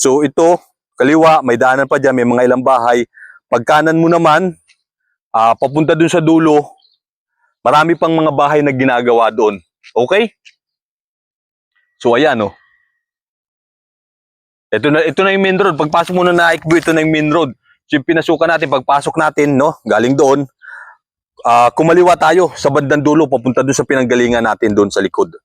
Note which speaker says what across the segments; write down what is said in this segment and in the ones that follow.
Speaker 1: So ito, kaliwa, may daanan pa dyan, may mga ilang bahay. Pagkanan mo naman, ah, papunta dun sa dulo, marami pang mga bahay na ginagawa doon. Okay? So ayan oh. Ito na ito na yung main road. Pagpasok mo na na Ikbu, ito na yung main road. So yung pinasukan natin, pagpasok natin, no, galing doon, ah kumaliwa tayo sa bandang dulo, papunta doon sa pinanggalingan natin doon sa likod.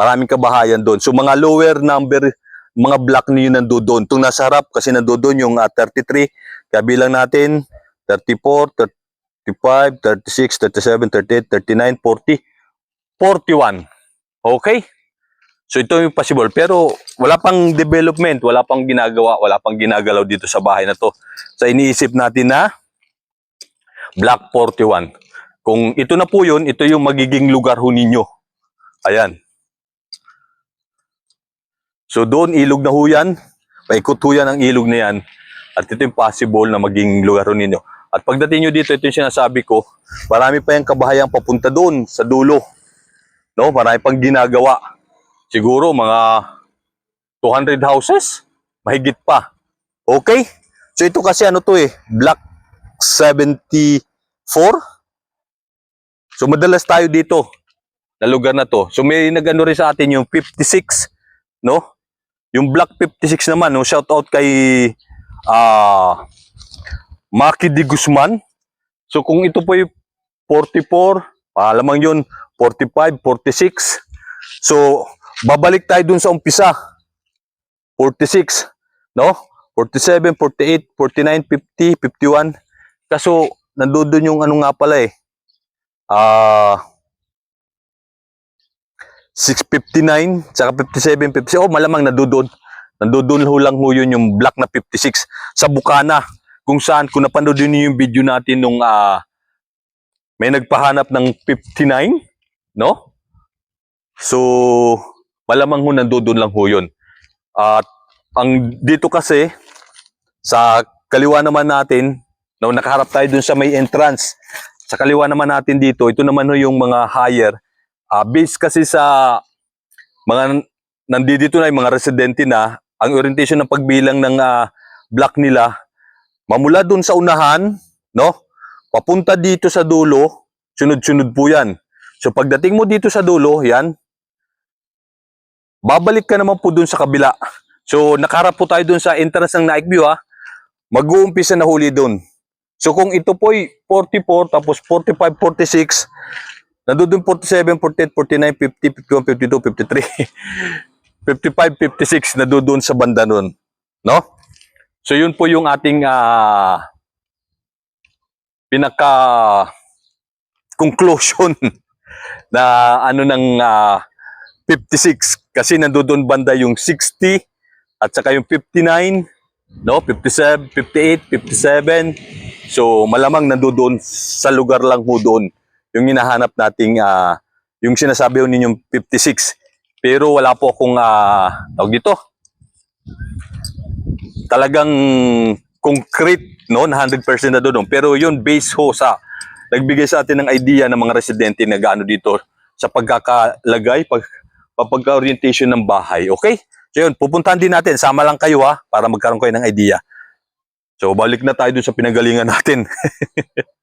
Speaker 1: Maraming kabahayan doon. So mga lower number, mga block niyo nandoon doon. Itong nasa harap, kasi nandoon doon yung ah, 33, kabilang natin, 34, 35, 36, 37, 38, 39, 40, 41. Okay? So ito yung possible. Pero wala pang development, wala pang ginagawa, wala pang ginagalaw dito sa bahay na to. So iniisip natin na Block 41. Kung ito na po yun, ito yung magiging lugar ho ninyo. Ayan. So doon ilog na ho yan. Paikot ho ang ilog na yan. At ito yung possible na maging lugar ho ninyo. At pagdating nyo dito, ito yung sinasabi ko, marami pa yung kabahayang papunta doon sa dulo. No, marami pang ginagawa. Siguro mga 200 houses, mahigit pa. Okay? So ito kasi ano to eh, block 74. So madalas tayo dito na lugar na to. So may nagano rin sa atin yung 56, no? Yung block 56 naman, no? Shout out kay ah Maki Di Guzman. So kung ito po yung 44, ah, alamang yun, 45, 46. So babalik tayo dun sa umpisa. 46, no? 47, 48, 49, 50, 51. Kaso nandoon yung ano nga pala eh. Ah 659, tsaka 57, 56. Oh, malamang nandoon. Nandoon ho lang ho yun yung block na 56 sa Bukana. Kung saan, kung napanood niyo yung video natin nung ah, may nagpahanap ng 59, no? So, malamang ho nandoon lang ho yun. At ang dito kasi, sa kaliwa naman natin, no, nakaharap tayo dun sa may entrance. Sa kaliwa naman natin dito, ito naman ho yung mga higher. Ah, based kasi sa mga nandito na yung mga residente na, ang orientation ng pagbilang ng ah, block nila, mamula dun sa unahan, no? Papunta dito sa dulo, sunod-sunod po yan. So pagdating mo dito sa dulo, yan, babalik ka naman po dun sa kabila. So nakarap po tayo dun sa entrance ng Nike View ha. Mag-uumpisa na huli dun. So kung ito po ay 44 tapos 45, 46, nandun 47, 48, 49, 50, 51, 52, 53, 55, 56 nandun sa banda nun. No? So yun po yung ating ah, pinaka conclusion na ano ng ah, 56 kasi nandoon banda yung 60 at saka yung 59 no 57 58 57 so malamang nandoon sa lugar lang ho doon yung hinahanap nating ah, yung sinasabi ninyong 56 pero wala po akong ah, tawag dito. Talagang concrete no na 100% na doon. Pero yun base ho sa nagbigay sa atin ng idea ng mga residente na gaano dito sa pagkakalagay pag pagka-orientation ng bahay. Okay? So yun pupuntahan din natin. Sama lang kayo ha para magkaroon kayo ng idea. So balik na tayo dun sa pinanggalingan natin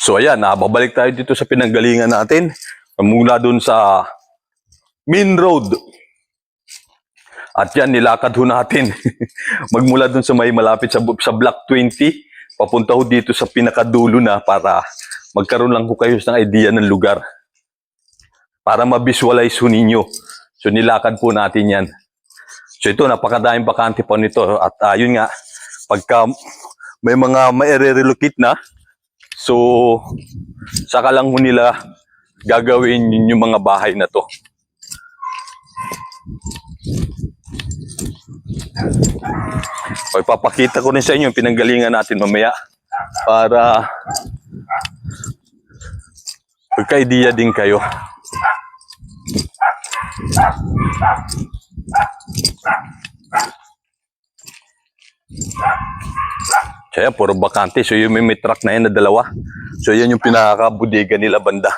Speaker 1: so ayan ah, tayo dito sa pinanggalingan natin mula dun sa main road at yan, nilakad ho natin. Magmula dun sa may malapit sa, sa block 20, papunta ho dito sa pinakadulo na para magkaroon lang ho kayo ng idea ng lugar. Para ma-visualize ho ninyo. So nilakad po natin yan. So ito, napakadaming bakante pa nito. At ah, yun nga, pagka may mga maire-relocate na, so saka lang nila gagawin yung mga bahay na to. O, ipapakita ko rin sa inyo yung pinanggalingan natin mamaya para magka-idea din kayo. Kaya puro bakante. So yung may truck na yan na dalawa. So yan yung pinakabudega nila banda.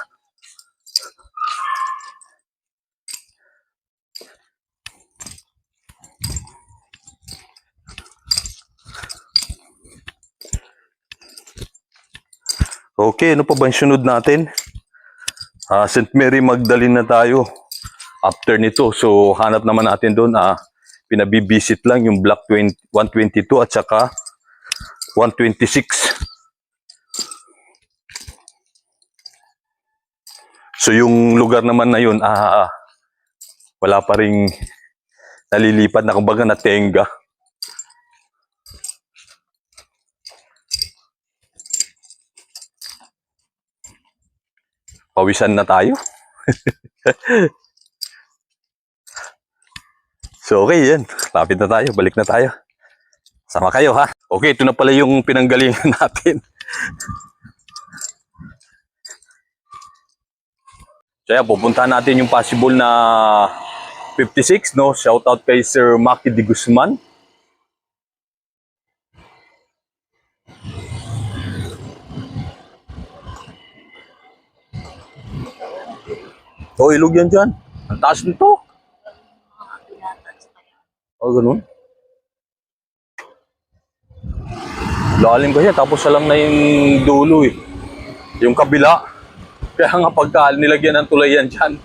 Speaker 1: Okay, ano pa ba yung sunod natin? Ah, uh, St. Mary Magdalene na tayo after nito. So hanap naman natin doon. Uh, pinabibisit lang yung Block 20, 122 at saka 126. So, yung lugar naman na yun, ah, wala pa ring nalilipat na kumbaga na tenga. Pawisan na tayo. so okay yan. Lapit na tayo. Balik na tayo. Sama kayo ha. Okay, ito na pala yung pinanggalingan natin. So yan, pupuntahan natin yung possible na 56, no? Shout out kay Sir Maki de Guzman. Oh, ilog yan dyan. Ang taas nito. Oh, ganun. Lalim kasi, tapos alam na yung dulo eh. Yung kabila. Kaya nga pagka nilagyan ng tulay yan dyan,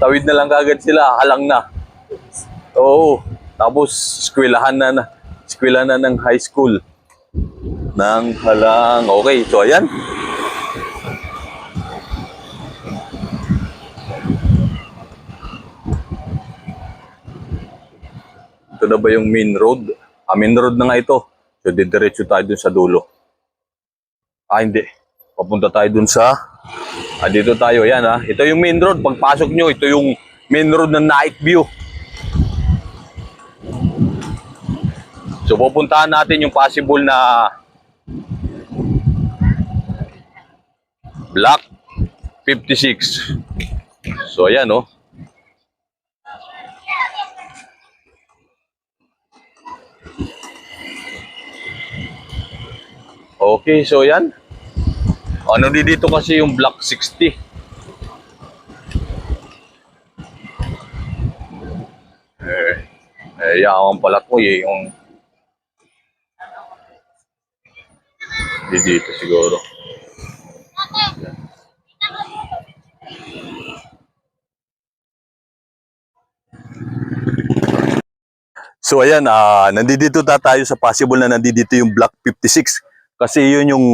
Speaker 1: tawid na lang kagad sila, halang na. Oo. Tapos, eskwelahan na na. Eskwelahan na ng high school. Nang halang. Okay, so ayan. Ito na ba yung main road? Ah, main road na nga ito. So, didiretso tayo dun sa dulo. Ah, hindi. Papunta tayo dun sa... Ah, dito tayo. Yan, ha. Ito yung main road. Pagpasok nyo, ito yung main road ng night view. So, pupuntahan natin yung possible na Block 56. So, ayan, oh. Okay, so yan. Ano di dito kasi yung block 60. Eh, eh yaman pala ko eh, yung di dito siguro. So ayan, ah nandito na tayo sa possible na nandito yung block 56. Kasi yun yung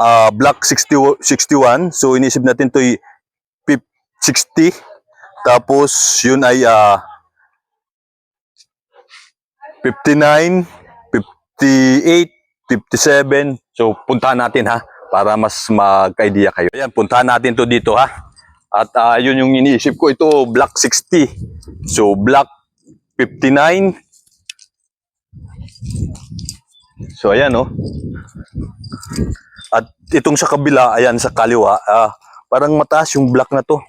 Speaker 1: ah, block 60, 61. So inisip natin to 60. Tapos yun ay ah, 59, 58, 57. So puntahan natin ha para mas magka-idea kayo. Ayan, puntahan natin to dito ha. At ah, yun yung iniisip ko ito block 60. So block 59. So ayan oh. At itong sa kabila, ayan sa kaliwa, ah, parang mataas yung block na to.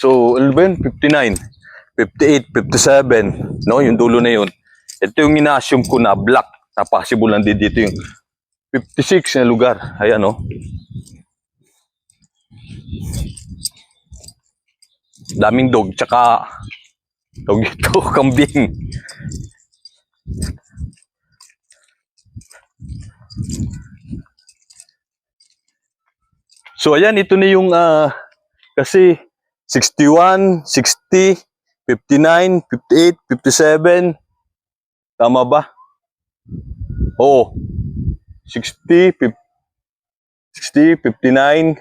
Speaker 1: So, ano ba yun? 59, 58, 57, no? Yung dulo na yun. Ito yung ina-assume ko na block na possible lang dito yung 56 na lugar. Ayan, no? Daming dog, tsaka dog ito, kambing. So ayan, ito na yung ah, kasi 61, 60, 59, 58, 57. Tama ba? Oo. 60, 50, 60, 59,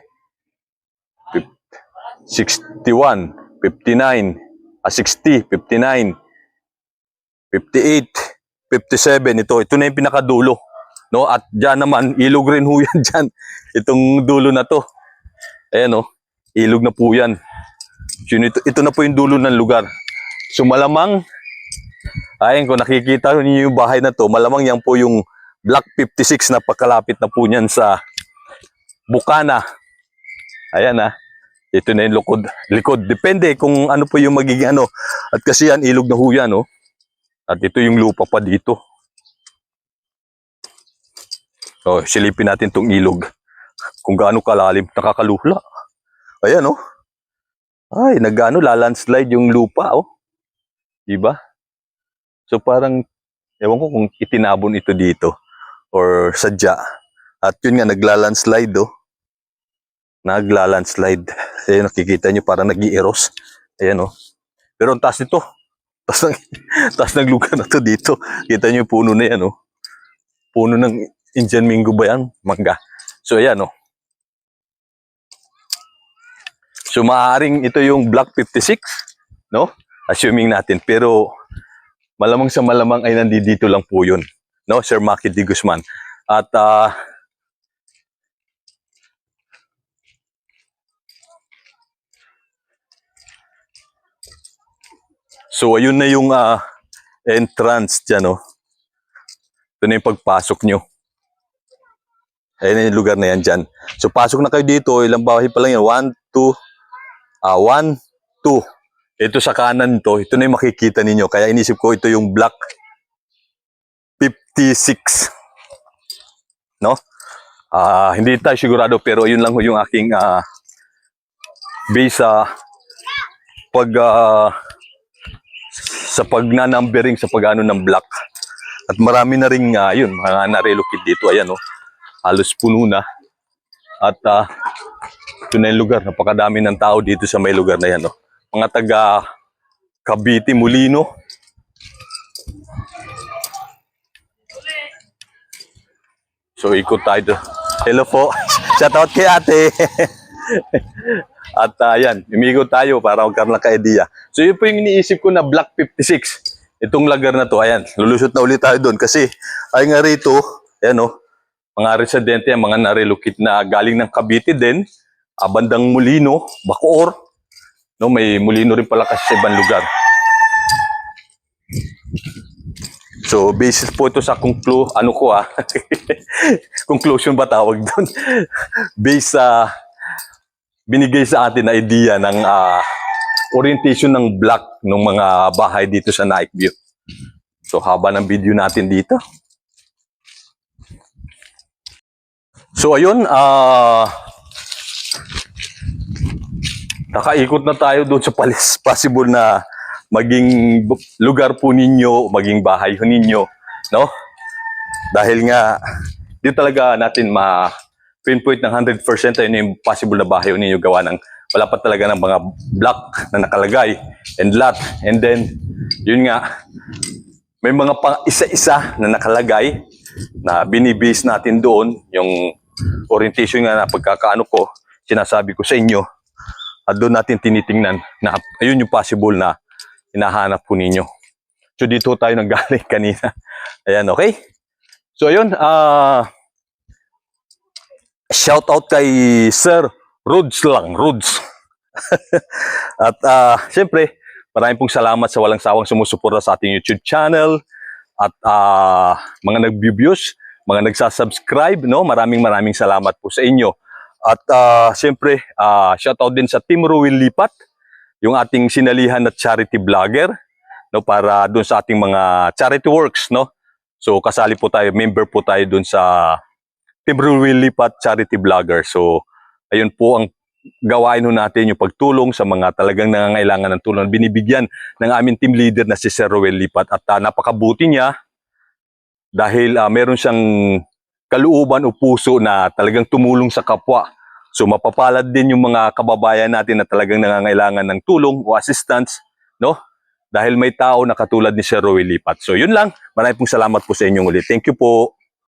Speaker 1: 61, 59, ah, 60, 59, 58, 57. Ito, ito na yung pinakadulo. No? At dyan naman, ilog rin ho yan dyan. Itong dulo na to. Ayan o, ilog na po yan. Ito, ito na po yung dulo ng lugar. So malamang, ayun kung nakikita niyo yung bahay na to, malamang yan po yung Block 56 na pagkalapit na po niyan sa Bukana. Ayan ah. Ito na yung likod. likod. Depende kung ano po yung magiging ano. At kasi yan, ilog na ho yan, oh. At ito yung lupa pa dito. Oh, silipin natin tong ilog. Kung gaano kalalim, nakakaluhla. Ayan, oh. Ay, nagano, lalandslide yung lupa, oh. Diba? So parang, ewan ko kung itinabon ito dito or sadya. At yun nga, naglalandslide, oh. Naglalandslide. Ayan, nakikita nyo, parang nag eros Ayan, oh. Pero ang taas nito. Taas ng, taas ng lugar na to dito. Kita nyo yung puno na yan, oh. Puno ng Indian Mingo ba yan? Mangga. So, ayan, oh. So, maaaring ito yung Block 56, no? Assuming natin. Pero, malamang sa malamang ay nandito lang po yun. No, Sir Maki D. Guzman. At, ah, So ayun na yung ah, entrance dyan, oh. Ito na yung pagpasok nyo. Ayun na yung lugar na yan dyan. So pasok na kayo dito, ilang bahay pa lang yan. One, two, ah, one, two. Ito sa kanan to, ito na yung makikita ninyo. Kaya inisip ko ito yung block 56. No? Ah, hindi tayo sigurado pero yun lang yung aking ah, base sa pag ah, sa pagna-numbering sa pag-ano ng block. At marami na rin nga yun, mga na-relocate dito. Ayan, oh, halos puno na. At ah, ito na yung lugar. Napakadami ng tao dito sa may lugar na yan. Oh. Mga taga Cavite, Molino. So ikot tayo. Hello po. Shout out kay ate. At uh, yan, umikot tayo para magkaroon ng ka-idea. So yun po yung iniisip ko na Block 56. Itong lagar na to, ayan, lulusot na ulit tayo doon kasi ay nga rito, ayan o, mga residente, mga na-relocate na galing ng Cavite din, ah, bandang Molino, Bacoor, no, may Molino rin pala kasi sa ibang lugar. So, basis po ito sa conclu, ano ko ah, conclusion ba tawag doon? Based sa binigay sa atin na idea ng ah, orientation ng block ng mga bahay dito sa Night View. So, haba ng video natin dito. So, ayun, ah, nakaikot na tayo doon sa palis possible na maging lugar po ninyo, maging bahay ho ninyo, no? Dahil nga, di talaga natin ma pinpoint ng 100% ayun yung possible na bahay ninyo gawa ng wala pa talaga ng mga block na nakalagay and lot. And then, yun nga, may mga pang isa-isa na nakalagay na binibase natin doon, yung orientation nga na pagkakaano ko, sinasabi ko sa inyo, at doon natin tinitingnan na ayun yung possible na hinahanap po ninyo. So dito tayo nanggaling kanina. Ayan, okay? So ayun, ah shout out kay Sir Rods lang, Rods. At ah siyempre, maraming pong salamat sa walang sawang sumusuporta sa ating YouTube channel at ah, mga nag-views, mga nagsasubscribe, no? Maraming maraming salamat po sa inyo. At ah, siyempre, ah, shout out din sa Team Ruel Lipat, yung ating sinalihan na charity vlogger, no? Para doon sa ating mga charity works, no? So kasali po tayo, member po tayo doon sa Team Ruel Lipat Charity Vlogger. So ayun po ang gawain ho natin yung pagtulong sa mga talagang nangangailangan ng tulong. Binibigyan ng aming team leader na si Sir Ruel Lipat at ah, napakabuti niya dahil ah, meron siyang kaluuban o puso na talagang tumulong sa kapwa. So mapapalad din yung mga kababayan natin na talagang nangangailangan ng tulong o assistance, no? Dahil may tao na katulad ni Sir Roy Lipat. So yun lang. Maraming pong salamat po sa inyong ulit. Thank you po.